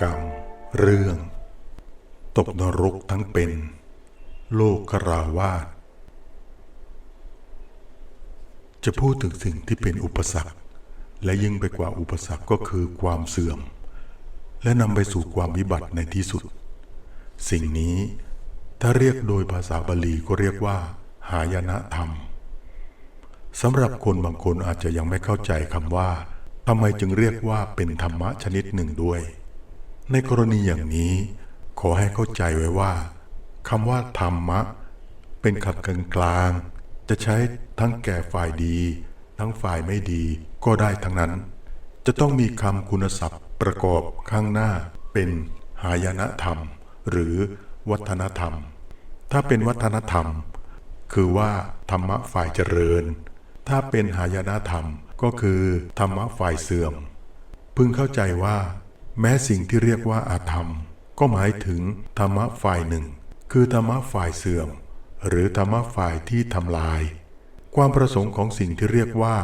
กรรม เรื่อง ตกนรกทั้งเป็น โลกคราวาสจะพูดถึงสิ่งที่เป็นอุปสรรค และยิ่งไปกว่าอุปสรรคก็คือความเสื่อม และนำไปสู่ความวิบัติในที่สุด สิ่งนี้ถ้าเรียกโดยภาษาบาลีก็เรียกว่า หายนะธรรมสำหรับคนบางคนอาจจะยังไม่เข้าใจคำว่าทำไมจึงเรียกว่าเป็นธรรมะชนิดหนึ่งด้วย ในกรณีอย่างนี้ ขอให้เข้าใจไว้ว่าคำว่าธรรมะ เป็นคำกลางกลาง จะใช้ทั้งแก่ฝ่ายดี ทั้งฝ่ายไม่ดีก็ได้ทั้งนั้น จะต้องมีคำคุณศัพท์ประกอบข้างหน้าเป็นหายนะธรรม หรือวัฒนธรรม ถ้าเป็นวัฒนธรรม คือว่าธรรมะฝ่ายเจริญ ถ้าเป็นหายนะธรรมก็คือธรรมะฝ่ายเสื่อม พึงเข้าใจว่า แม้สิ่งที่เรียกว่าอาธรรม ก็หมายถึงธรรมะฝ่ายหนึ่ง คือธรรมะฝ่ายเสื่อม หรือธรรมะฝ่ายที่ทำลาย ความประสงค์ของสิ่งที่เรียกว่า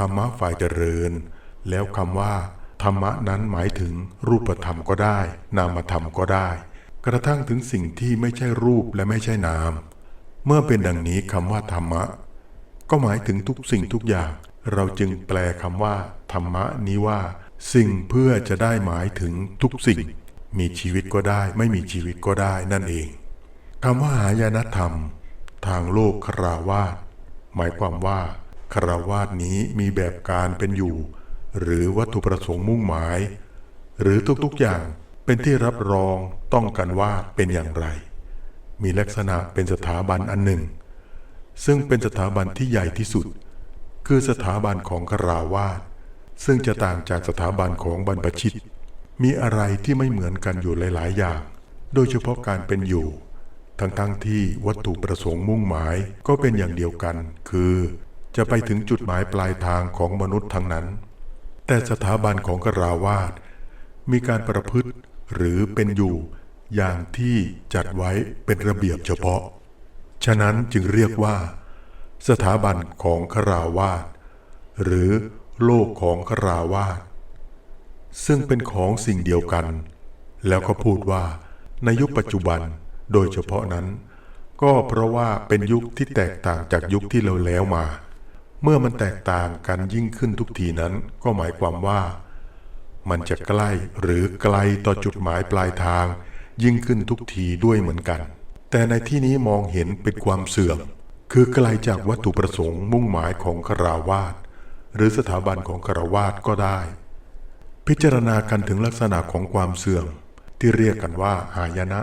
ธรรมะฝ่ายเจริญ แล้วคำว่า ธรรมะนั้นหมายถึงรูปธรรมก็ได้ นามธรรมก็ได้ กระทั่งถึงสิ่งที่ไม่ใช่รูปและไม่ใช่นาม เมื่อเป็นดังนี้คำว่าธรรมะ ก็หมายถึงทุกสิ่งทุกอย่าง เราจึงแปลคำว่า ธรรมะนี้ว่า สิ่งเพื่อจะได้หมายถึงทุกสิ่ง มีชีวิตก็ได้ไม่มีชีวิตก็ได้นั่นเองคำว่าหายานธรรม ทางโลกคราวาสหมายความว่าคราวาสนี้มีแบบการเป็นอยู่ หรือวัตถุประสงค์มุ่งหมาย หรือทุกๆอย่างเป็นที่รับรองต้องกันว่าเป็นอย่างไร มีลักษณะเป็นสถาบันอันหนึ่ง ซึ่งเป็นสถาบันที่ใหญ่ที่สุด คือสถาบันของคราวาส ซึ่งจะต่างจากสถาบันของบรรพชิต มีอะไรที่ไม่เหมือนกันอยู่หลาย ๆ อย่าง โดยเฉพาะการเป็นอยู่ ทั้งๆทที่วัตถุประสงค์มุ่งหมายก็เป็นอย่างเดียวกัน คือ จะไปถึงจุดหมายปลายทางของมนุษย์ทั้งนั้น แต่สถาบันของคราวาสมีการประพฤติหรือเป็นอยู่อย่างที่จัดไว้เป็นระเบียบเฉพาะ ฉะนั้นจึงเรียกว่า สถาบันของคราวาสหรือ โลกของคราวาสซึ่งเป็นของสิ่งเดียวกัน แล้วก็พูดว่าในยุคปัจจุบันโดยเฉพาะนั้น ก็เพราะว่าเป็นยุคที่แตกต่างจากยุคที่เราแล้วมา เมื่อมันแตกต่างกันยิ่งขึ้นทุกทีนั้นก็หมายความว่า มันจะใกล้หรือไกลต่อจุดหมายปลายทาง ยิ่งขึ้นทุกทีด้วยเหมือนกัน แต่ในที่นี้มองเห็นเป็นความเสื่อม คือไกลจากวัตถุประสงค์มุ่งหมายของคราวาส หรือสถาบันของคราวาสก็ได้ พิจารณากันถึงลักษณะของความเสื่อมที่เรียกกันว่าหายนะ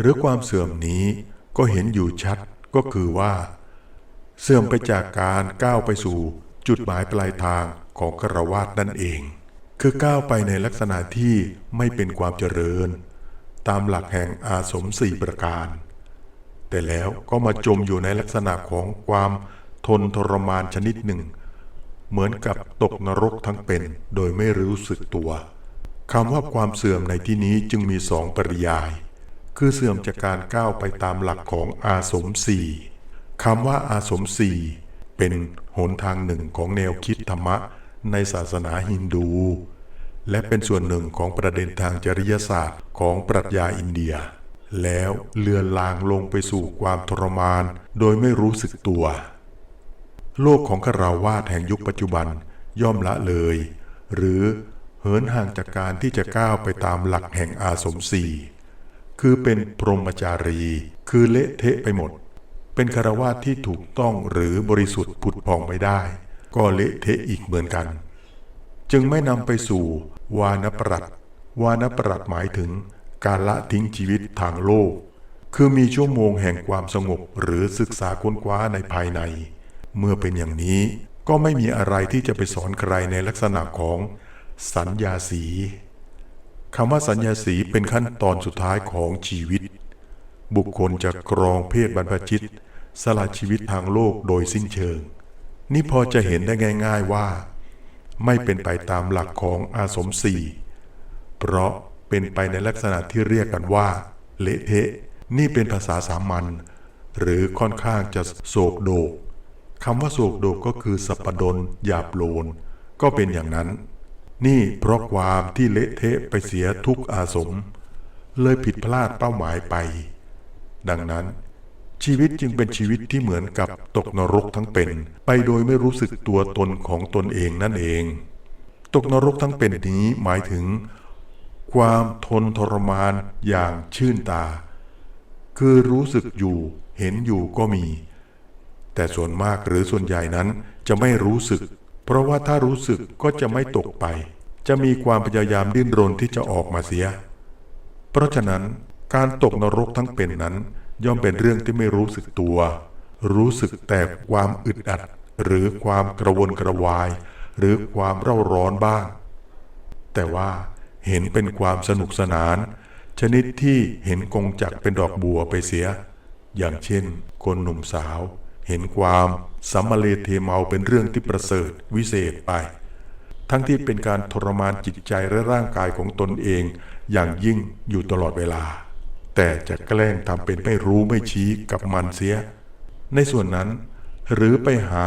หรือความเสื่อมนี้ก็เห็นอยู่ชัดก็คือว่า เสื่อมไปจากการก้าวไปสู่จุดหมายปลายทางของคราวาสนั่นเอง คือก้าวไปในลักษณะที่ไม่เป็นความเจริญ ตามหลักแห่งอาสมสี่ประการ แต่แล้วก็มาจมอยู่ในลักษณะของความทนทรมานชนิดหนึ่ง เหมือนกับตกนรกทั้งเป็น โดยไม่รู้สึกตัวคำว่าความเสื่อมในที่นี้จึงมีสองปริยาย คือเสื่อมจากการก้าวไปตามหลักของอาสมสี่คำว่าอาสมสี่เป็นหนทางหนึ่งของแนวคิดธรรมะในศาสนาฮินดู และเป็นส่วนหนึ่งของประเด็นทางจริยศาสตร์ของปรัชญาอินเดีย แล้วเลือนลางลงไปสู่ความทรมาน โดยไม่รู้สึกตัว โลกของคาราวาสแห่งยุคปัจจุบันย่อมละเลย หรือเหินห่างจากการที่จะก้าวไปตามหลักแห่งอาสมสีคือเป็นพรหมจารี คือเละเทะไปหมด เป็นคารวาสที่ถูกต้องหรือบริสุทธิ์ผุดผ่องไม่ได้ ก็เละเทะอีกเหมือนกัน จึงไม่นำไปสู่วานปรัตวานปรัตหมายถึงการละทิ้งชีวิตทางโลก คือมีชั่วโมงแห่งความสงบหรือศึกษาค้นคว้าในภายใน เมื่อเป็นอย่างนี้ก็ไม่มีอะไรที่จะไปสอนใครในลักษณะของสัญญาสีคำว่าสัญญาสีเป็นขั้นตอนสุดท้ายของชีวิต บุคคลจะกรองเพศบรรพชิต สละชีวิตทางโลกโดยสิ้นเชิง นี่พอจะเห็นได้ง่าย ๆว่า ไม่เป็นไปตามหลักของอาสมสี่เพราะเป็นไปในลักษณะที่เรียกกันว่า เละเทะนี่เป็นภาษาสามัญหรือค่อนข้างจะโศกโดก คำว่าโศกโดกก็คือสัปปดนหยาบโลน ก็เป็นอย่างนั้น นี่เพราะความที่เละเทะไปเสียทุกอาสม เลยผิดพลาดเป้าหมายไป ดังนั้น ชีวิตจึงเป็นชีวิตที่เหมือนกับตกนรกทั้งเป็น ไปโดยไม่รู้สึกตัวตนของตนเองนั่นเอง ตกนรกทั้งเป็นนี้หมายถึง ความทนทรมานอย่างชื่นตา คือรู้สึกอยู่เห็นอยู่ก็มี แต่ส่วนมากหรือส่วนใหญ่นั้นจะไม่รู้สึก เพราะว่าถ้ารู้สึกก็จะไม่ตกไป จะมีความพยายามดิ้นรนที่จะออกมาเสีย เพราะฉะนั้นการตกนรกทั้งเป็นนั้น ย่อมเป็นเรื่องที่ไม่รู้สึกตัว รู้สึกแต่ความอึดอัด หรือความกระวนกระวาย หรือความเร่าร้อนบ้าง แต่ว่าเห็นเป็นความสนุกสนาน ชนิดที่เห็นกงจักเป็นดอกบัวไปเสีย อย่างเช่น คนหนุ่มสาว เห็นความสัมมาเลเทเมาเป็นเรื่องที่ประเสริฐวิเศษไป ทั้งที่เป็นการทรมานจิตใจและร่างกายของตนเอง อย่างยิ่งอยู่ตลอดเวลา แต่จะแกล้งทำเป็นไม่รู้ไม่ชี้กับมันเสีย ในส่วนนั้น หรือไปหา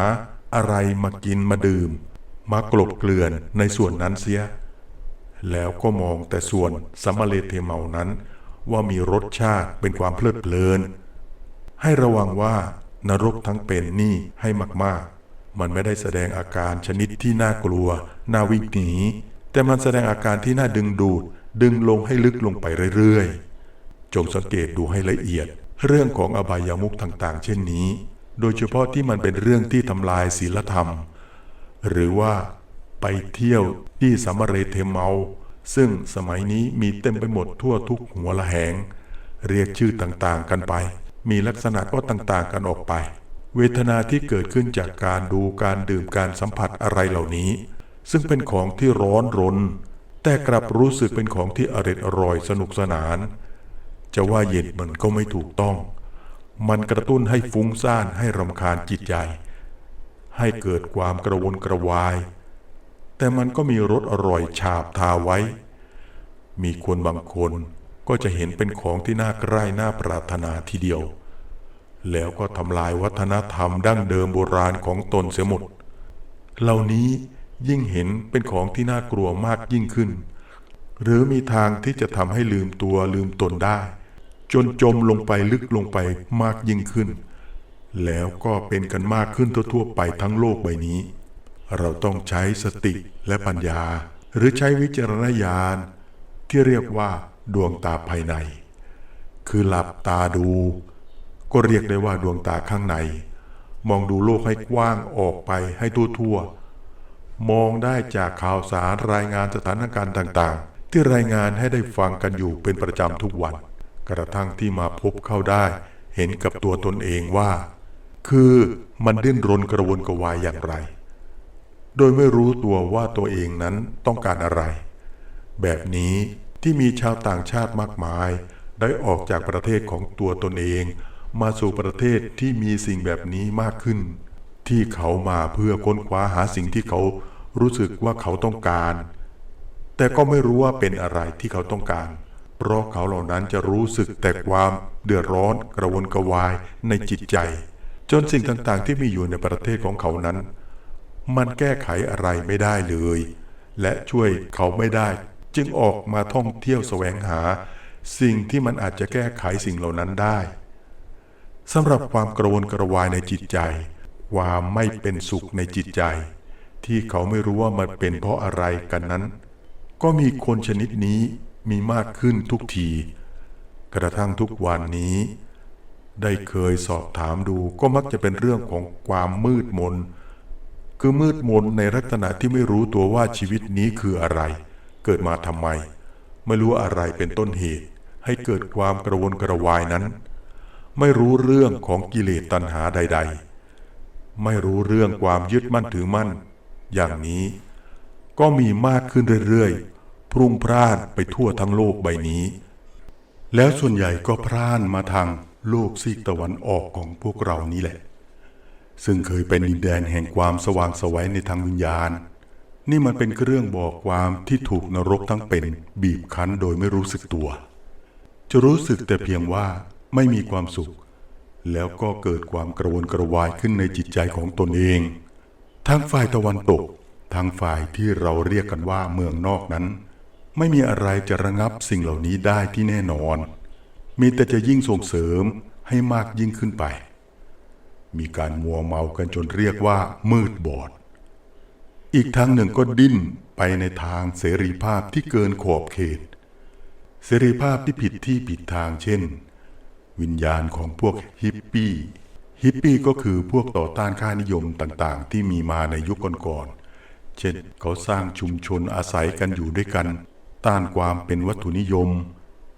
อะไรมากินมาดื่ม มากลบเกลื่อนในส่วนนั้นเสีย แล้วก็มองแต่ส่วนสัมมาเลเทเมานั้น ว่ามีรสชาติเป็นความเพลิดเพลิน ให้ระวังว่า นรกทั้งเป็นนี่ให้มากๆ มันไม่ได้แสดงอาการชนิดที่น่ากลัว น่าวิ่งหนี แต่มันแสดงอาการที่น่าดึงดูด ดึงลงให้ลึกลงไปเรื่อยๆ จงสังเกตดูให้ละเอียด เรื่องของอบายามุขต่างๆ เช่นนี้ โดยเฉพาะที่มันเป็นเรื่องที่ทำลายศีลธรรม หรือว่าไปเที่ยวที่สัมมาเรเทเมา ซึ่งสมัยนี้มีเต็มไปหมดทั่วทุกหัวละแหง เรียกชื่อต่างๆกันไป มีลักษณะก็ต่างๆกันออกไป เวทนาที่เกิดขึ้นจากการดูการดื่มการสัมผัสอะไรเหล่านี้ ซึ่งเป็นของที่ร้อนรน แต่กลับรู้สึกเป็นของที่อร่อยอร่อยสนุกสนาน จะว่าเย็นมันก็ไม่ถูกต้อง มันกระตุ้นให้ฟุ้งซ่านให้รำคาญจิตใจ ให้เกิดความกระวนกระวาย แต่มันก็มีรสอร่อยฉาบทาไว้ มีคนบางคนก็จะเห็นเป็นของที่น่าใกล้น่าปรารถนาทีเดียว แล้วก็ทำลายวัฒนธรรมดั้งเดิมโบราณของตนเสียหมด เหล่านี้ยิ่งเห็นเป็นของที่น่ากลัวมากยิ่งขึ้น หรือมีทางที่จะทำให้ลืมตัวลืมตนได้ จนจมลงไปลึกลงไปมากยิ่งขึ้น แล้วก็เป็นกันมากขึ้นทั่วๆไปทั้งโลกใบนี้ เราต้องใช้สติและปัญญา หรือใช้วิจารณญาณ ที่เรียกว่าดวงตาภายใน คือหลับตาดู ก็เรียกได้ว่าดวงตาข้างใน มองดูโลกให้กว้างออกไปให้ทั่วๆ มองได้จากข่าวสารรายงานสถานการณ์ต่างๆ ที่รายงานให้ได้ฟังกันอยู่เป็นประจำทุกวัน กระทั่งที่มาพบเข้าได้ เห็นกับตัวตนเองว่า คือมันดิ้นรนกระวนกระวายอย่างไร โดยไม่รู้ตัวว่าตัวเองนั้นต้องการอะไร แบบนี้ที่มีชาวต่างชาติมากมาย ได้ออกจากประเทศของตัวตนเอง มาสู่ประเทศที่มีสิ่งแบบนี้มากขึ้น ที่เขามาเพื่อค้นคว้าหาสิ่งที่เขารู้สึกว่าเขาต้องการ แต่ก็ไม่รู้ว่าเป็นอะไรที่เขาต้องการ เพราะเขาเหล่านั้นจะรู้สึกแต่ความเดือดร้อนกระวนกระวายในจิตใจ จนสิ่งต่างๆ ที่มีอยู่ในประเทศของเขานั้น มันแก้ไขอะไรไม่ได้เลย และช่วยเขาไม่ได้ จึงออกมาท่องเที่ยวแสวงหา สิ่งที่มันอาจจะแก้ไขสิ่งเหล่านั้นได้ สำหรับความกระวนกระวายในจิตใจ ความไม่เป็นสุขในจิตใจ ที่เขาไม่รู้ว่ามันเป็นเพราะอะไรกันนั้น ก็มีคนชนิดนี้มีมากขึ้นทุกที กระทั่งทุกวันนี้ ได้เคยสอบถามดูก็มักจะเป็นเรื่องของความมืดมน คือมืดมนในลักษณะที่ไม่รู้ตัวว่าชีวิตนี้คืออะไร เกิดมาทำไม ไม่รู้อะไรเป็นต้นเหตุ ให้เกิดความกระวนกระวายนั้น ไม่รู้เรื่องของกิเลสตัณหาใด ๆ ไม่รู้เรื่องความยึดมั่นถือมั่น อย่างนี้ก็มีมากขึ้นเรื่อยๆ พรุ่งพร่านไปทั่วทั้งโลกใบนี้ แล้วส่วนใหญ่ก็พร่านมาทางโลกซีกตะวันออกของพวกเรานี่แหละ ซึ่งเคยเป็นดินแดนแห่งความสว่างไสวัยในทางวิญญาณ นี่มันเป็นเครื่องบอกความที่ถูกนรกทั้งเป็นบีบคั้นโดยไม่รู้สึกตัว จะรู้สึกแต่เพียงว่า ไม่มีความสุข แล้วก็เกิดความกระวนกระวายขึ้นในจิตใจของตนเอง ทางฝ่ายตะวันตก ทางฝ่ายที่เราเรียกกันว่าเมืองนอกนั้น ไม่มีอะไรจะระงับสิ่งเหล่านี้ได้ที่แน่นอน มีแต่จะยิ่งส่งเสริมให้มากยิ่งขึ้นไป มีการมัวเมากันจนเรียกว่ามืดบอด อีกทางหนึ่งก็ดิ้นไปในทางเสรีภาพที่เกินขอบเขต เสรีภาพที่ผิดที่ผิดทางเช่น วิญญาณของพวกฮิปปี้ฮิปปี้ก็คือพวกต่อต้านค่านิยมต่างๆ ที่มีมาในยุคก่อนๆเช่นเขาสร้างชุมชนอาศัยกันอยู่ด้วยกัน ต้านความเป็นวัตถุนิยม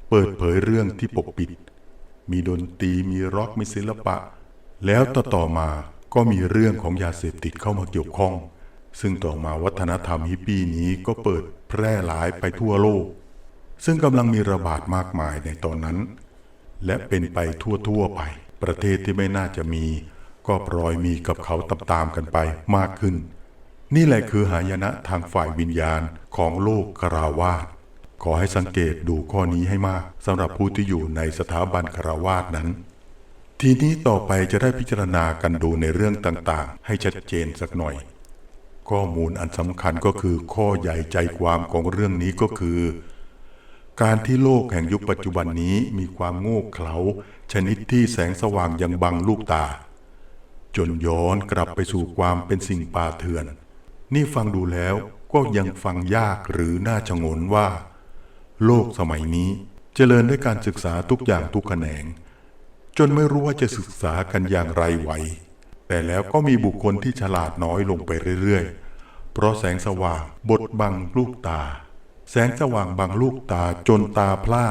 เปิดเผยเรื่องที่ปกปิด มีดนตรีมีร็อกมีศิลปะ แล้วต่อต่อมาก็มีเรื่องของยาเสพติดเข้ามาเกี่ยวข้อง ซึ่งต่อมาวัฒนธรรมฮิปปี้นี้ก็เปิดแพร่หลายไปทั่วโลก ซึ่งกำลังมีระบาดมากมายในตอนนั้น และเป็นไปทั่วๆไป ประเทศที่ไม่น่าจะมี ก็ปล่อยมีกับเขาตามๆกันไปมากขึ้น นี่แหละคือหายนะทางฝ่ายวิญญาณของโลกคาราวาสขอให้สังเกตดูข้อนี้ให้มากสำหรับผู้ที่อยู่ในสถาบันคาราวาสนั้น ทีนี้ต่อไปจะได้พิจารณากันดูในเรื่องต่างๆ ให้ชัดเจนสักหน่อย ข้อมูลอันสำคัญก็คือข้อใหญ่ใจความของเรื่องนี้ก็คือ การที่โลกแห่งยุคปัจจุบันนี้มีความโง่เขลาชนิดที่แสงสว่างยังบังลูกตา จนย้อนกลับไปสู่ความเป็นสิ่งป่าเถื่อน นี่ฟังดูแล้วก็ยังฟังยากหรือน่าชงนว่า โลกสมัยนี้เจริญด้วยการศึกษาทุกอย่างทุกแขนง จนไม่รู้ว่าจะศึกษากันอย่างไรไหว แต่แล้วก็มีบุคคลที่ฉลาดน้อยลงไปเรื่อยๆ เพราะแสงสว่างบดบังลูกตา แสงสว่างบังลูกตาจนตาพร่า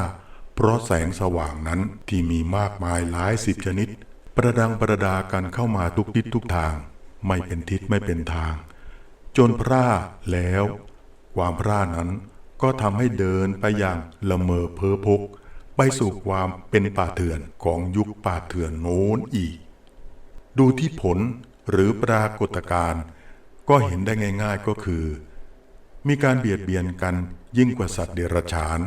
เพราะแสงสว่างนั้นที่มีมากมายหลายสิบชนิด ประดังประดากันเข้ามาทุกทิศทุกทาง ไม่เป็นทิศไม่เป็นทาง จนพร่าแล้ว ความพร่านั้นก็ทำให้เดินไปอย่างละเมอเพ้อพก ไปสู่ความเป็นป่าเถื่อนของยุคป่าเถื่อนโน้นอีก ดูที่ผลหรือปรากฏการณ์ก็เห็นได้ง่าย ๆก็คือ มีการเบียดเบียนกัน ยิ่งกว่าสัตว์เดรัจฉาน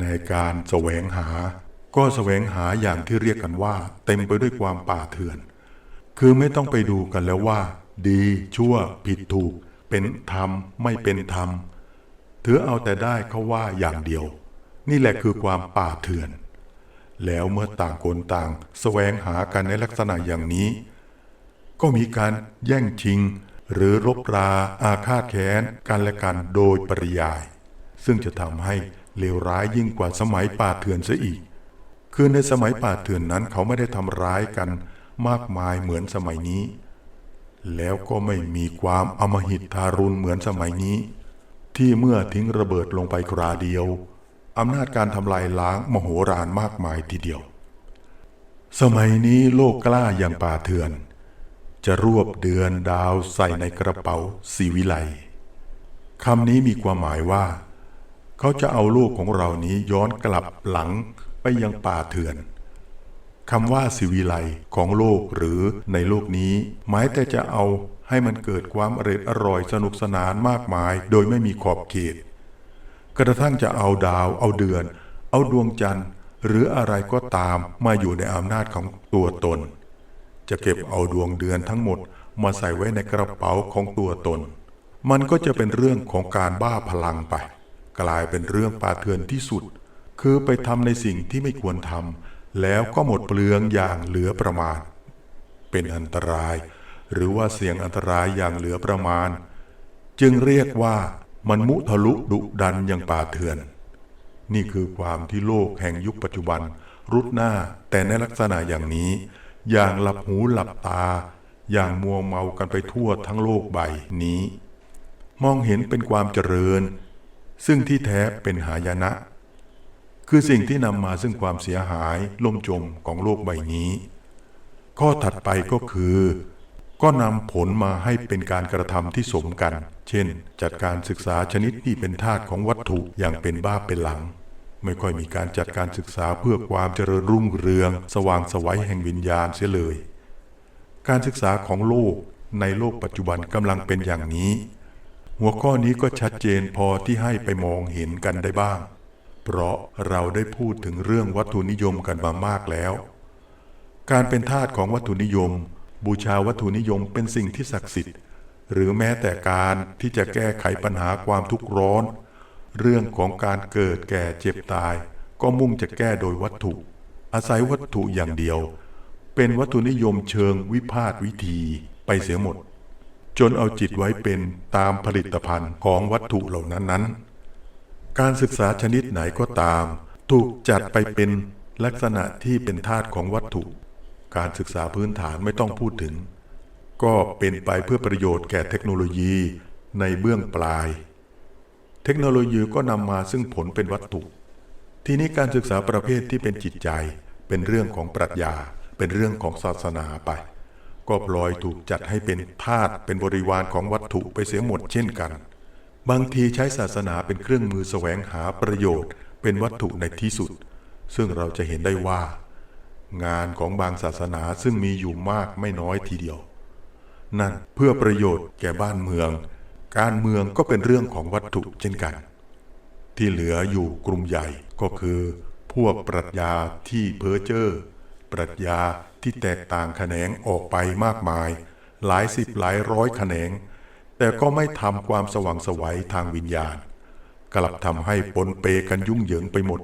ในการแสวงหา ก็แสวงหาอย่างที่เรียกกันว่า เต็มไปด้วยความป่าเถื่อน คือไม่ต้องไปดูกันแล้วว่า ดีชั่วผิดถูก เป็นธรรมไม่เป็นธรรมถือเอาแต่ได้เขาว่าอย่างเดียว นี่แหละคือความป่าเถื่อน แล้วเมื่อต่างคนต่างแสวงหากันในลักษณะอย่างนี้ ก็มีการแย่งชิง หรือรบราอาฆาตแค้นกันและกันโดยปริยาย ซึ่งจะทำให้เลวร้ายยิ่งกว่าสมัยป่าเถื่อนซะอีก คือในสมัยป่าเถื่อนนั้นเขาไม่ได้ทำร้ายกันมากมายเหมือนสมัยนี้ แล้วก็ไม่มีความอมหิตทารุณเหมือนสมัยนี้ ที่เมื่อทิ้งระเบิดลงไปคราเดียวอำนาจการทำลายล้างมโหฬารมากมายทีเดียว สมัยนี้โลกกล้าอย่างป่าเถื่อน จะรวบเดือนดาวใส่ในกระเป๋าสีวิไลคำนี้มีความหมายว่า เขาจะเอาโลกของเรานี้ย้อนกลับหลังไปยังป่าเถื่อนคำว่าสิวิไลของโลกหรือในโลกนี้ หมายแต่จะเอาให้มันเกิดความอร่อยอร่อยสนุกสนานมากมาย โดยไม่มีขอบเขต กระทั่งจะเอาดาว เอาเดือน เอาดวงจันทร์ หรืออะไรก็ตามมาอยู่ในอำนาจของตัวตน จะเก็บเอาดวงเดือนทั้งหมดมาใส่ไว้ในกระเป๋าของตัวตน มันก็จะเป็นเรื่องของการบ้าพลังไป กลายเป็นเรื่องปาเถือนที่สุด คือไปทำในสิ่งที่ไม่ควรทำแล้วก็หมดเปลืองอย่างเหลือประมาณ เป็นอันตราย หรือว่าเสี่ยงอันตรายอย่างเหลือประมาณ จึงเรียกว่ามันมุทะลุดุดันอย่างป่าเถื่อน นี่คือความที่โลกแห่งยุคปัจจุบัน รุดหน้าแต่ในลักษณะอย่างนี้ อย่างหลับหูหลับตา อย่างมัวเมากันไปทั่วทั้งโลกใบนี้ มองเห็นเป็นความเจริญ ซึ่งที่แท้เป็นหายนะ คือสิ่งที่นำมาซึ่งความเสียหายล่มจมของโลกใบนี้ ข้อถัดไปก็คือ ก็นำผลมาให้เป็นการกระทำที่สมกัน เช่น จัดการศึกษาชนิดที่เป็นธาตุของวัตถุอย่างเป็นบ้าเป็นหลัง ไม่ค่อยมีการจัดการศึกษาเพื่อความเจริญรุ่งเรือง สว่างสวัยแห่งวิญญาณเสียเลย การศึกษาของโลกในโลกปัจจุบันกำลังเป็นอย่างนี้ หัวข้อนี้ก็ชัดเจนพอที่ให้ไปมองเห็นกันได้บ้าง เพราะเราได้พูดถึงเรื่องวัตถุนิยมกันมามากแล้ว การเป็นทาสของวัตถุนิยม บูชาวัตถุนิยมเป็นสิ่งที่ศักดิ์สิทธิ์ หรือแม้แต่การที่จะแก้ไขปัญหาความทุกข์ร้อน เรื่องของการเกิดแก่เจ็บตาย ก็มุ่งจะแก้โดยวัตถุ อาศัยวัตถุอย่างเดียว เป็นวัตถุนิยมเชิงวิพาทวิธีไปเสียหมด จนเอาจิตไว้เป็นตามผลิตภัณฑ์ของวัตถุเหล่านั้นนั้นการศึกษาชนิดไหนก็ตาม ถูกจัดไปเป็นลักษณะที่เป็นธาตุของวัตถุ การศึกษาพื้นฐานไม่ต้องพูดถึง ก็เป็นไปเพื่อประโยชน์แก่เทคโนโลยีในเบื้องปลาย เทคโนโลยีก็นำมาซึ่งผลเป็นวัตถุ ทีนี้การศึกษาประเภทที่เป็นจิตใจ เป็นเรื่องของปรัชญา เป็นเรื่องของศาสนาไป ก็ปล่อยถูกจัดให้เป็นธาตุเป็นบริวารของวัตถุไปเสียหมดเช่นกัน บางทีใช้ศาสนาเป็นเครื่องมือแสวงหาประโยชน์ เป็นวัตถุในที่สุด ซึ่งเราจะเห็นได้ว่า งานของบางศาสนาซึ่งมีอยู่มากไม่น้อยทีเดียว นั่นเพื่อประโยชน์แก่บ้านเมือง การเมืองก็เป็นเรื่องของวัตถุเช่นกัน ที่เหลืออยู่กลุ่มใหญ่ก็คือ พวกปรัชญาที่เพ้อเจ้อ ปรัชญาที่แตกต่างแขนงออกไปมากมาย หลายสิบหลายร้อยแขนง แต่ก็ไม่ทำความสว่างสวัยทางวิญญาณ กลับทำให้ปนเปกันยุ่งเหยิงไปหมด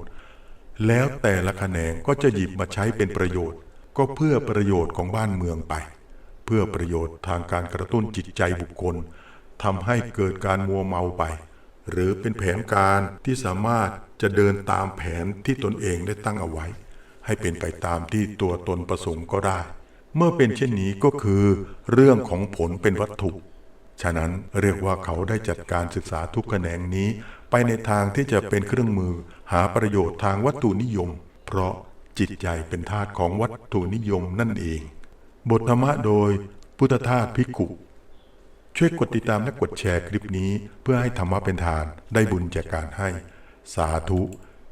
แล้วแต่ละแขนงก็จะหยิบมาใช้เป็นประโยชน์ ก็เพื่อประโยชน์ของบ้านเมืองไป เพื่อประโยชน์ทางการกระตุ้นจิตใจบุคคลทำให้เกิดการมัวเมาไป หรือเป็นแผนการที่สามารถจะเดินตามแผนที่ตนเองได้ตั้งเอาไว้ ให้เป็นไปตามที่ตัวตนประสงค์ก็ได้ เมื่อเป็นเช่นนี้ก็คือ เรื่องของผลเป็นวัตถุ ฉะนั้นเรียกว่าเขาได้จัดการศึกษาทุกแขนงนี้ ไปในทางที่จะเป็นเครื่องมือ หาประโยชน์ทางวัตถุนิยม เพราะจิตใจเป็นธาตุของวัตถุนิยมนั่นเอง บทธรรมะโดยพุทธทาสภิกขุช่วยกดติดตามและกดแชร์คลิปนี้ เพื่อให้ธรรมะเป็นทานได้บุญจากการให้ สาธุ